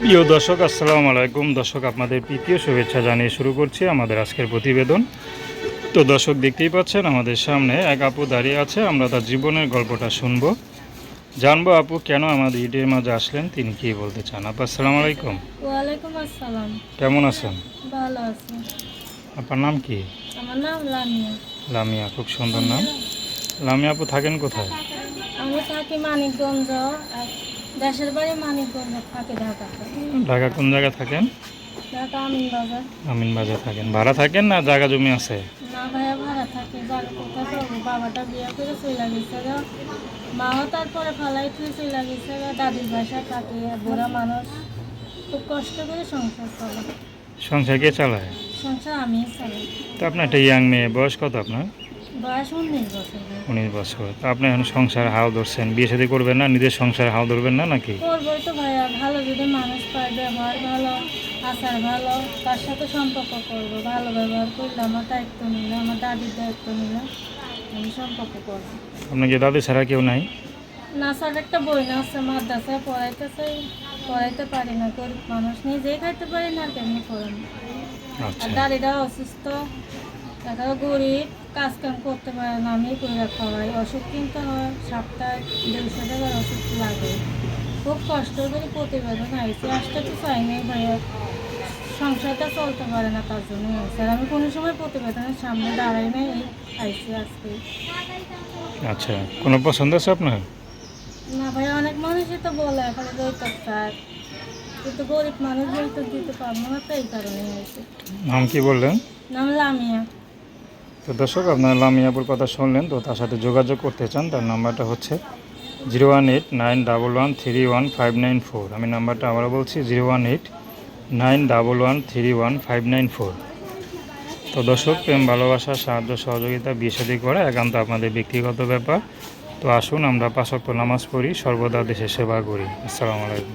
প্রিয় দর্শক আসসালামু আলাইকুম। দর্শক আপনাদের প্রীতীয় শুভেচ্ছা জানিয়ে শুরু করছি আমাদের আজকের প্রতিবেদন। তো দর্শক দেখতেই পাচ্ছেন আমাদের সামনে এক আপু দাঁড়িয়ে আছে। আমরা তার জীবনের গল্পটা শুনব। জানব আপু কেন আমাদের ইটের মাঝে আসলেন? তিনি কি বলতে চান? আপু আসসালামু আলাইকুম। ওয়ালাইকুম আসসালাম। কেমন আছেন? ভালো আছি। আপনার নাম কি? আমার নাম লামিয়া। লামিয়া খুব সুন্দর নাম। লামিয়া আপু থাকেন কোথায়? আমি থাকি মানিকগঞ্জ। দেশের বাড়ি মানিকগঞ্জ থাকি ঢাকা। কোন জায়গায় থাকেন? ঢাকা আমিন বাজার আমিন বাজার থাকেন। ভাড়া থাকেন না জায়গা জমি আছে? না ভাইয়া ভাড়া থাকি। কোথায় বাবাটা বিয়ে করে চলে গেছে গো। মাও তারপরে ফালাই তুই চলে গেছে গো। দাদির বাসা থাকি। বুড়া মানুষ। খুব কষ্ট করে সংসার চলে সংসার কে চালায়? সংসার আমি চালাই। তো আপনার একটা ইয়াং মেয়ে বয়স কত আপনার? উনিশ বছর উনিশ বছর। তো আপনি এখন সংসার হাল ধরছেন। বিয়ে শাদী করবেন না? নিজের সংসার হাল ধরবেন না নাকি? করবোই তো ভাইয়া। ভালো যদি মানুষ পায় ব্যবহার ভালো আচার ভালো তার সাথে সম্পর্ক করব। ভালো ব্যবহার করলে আমার দায়িত্ব নিলে আমার দাদির দায়িত্ব নিলে আমি সম্পর্ক করব। আপনার কি দাদি ছাড়া কেউ নাই? নাসার একটা বই না আছে মাদ্রাসায় পড়াইতে চাই। পড়াইতে পারি না গরিব মানুষ। নিজেই খাইতে পারি না কেমনি করেন আর আচ্ছা। দাদিরা অসুস্থ তারা গরিব। কাজ কাম করতে পারে না আমি করে খাওয়াই ওষুধ কিনতে হয় সপ্তাহে দেড়শো টাকার ওষুধ লাগে। খুব কষ্ট করে প্রতিবেদন আইসি আসতে তো চাই নাই ভাইয়া সংসারটা চলতে পারে না তার জন্য। স্যার আমি কোনো সময় প্রতিবেদনের সামনে দাঁড়াই নাই এই আইসি আজকে। আচ্ছা কোনো পছন্দ আছে আপনার? না ভাই অনেক মানুষই তো বলে খালি যৌতুক চায় কিন্তু গরিব মানুষ যৌতুক দিতে পারব না তো এই কারণে আইসি নাম কি বললেন? নাম লামিয়া। তো দর্শক, আপনার লামিয়াপুর কথা শুনলেন, তো তার সাথে যোগাযোগ করতে চান, তার নাম্বারটা হচ্ছে zero one eight nine double one three one five nine four. আমি নাম্বারটা আবারও বলছি, zero one eight nine double one three one five nine four. তো দর্শক, প্রেম, ভালোবাসা, সাহায্য, সহযোগিতা বিয়ে করা একান্ত আপনাদের ব্যক্তিগত ব্যাপার। তো আসুন, আমরা পাঁচক্ত নামাজ পড়ি, সর্বদা দেশের সেবা করি। আসসালামু আলাইকুম।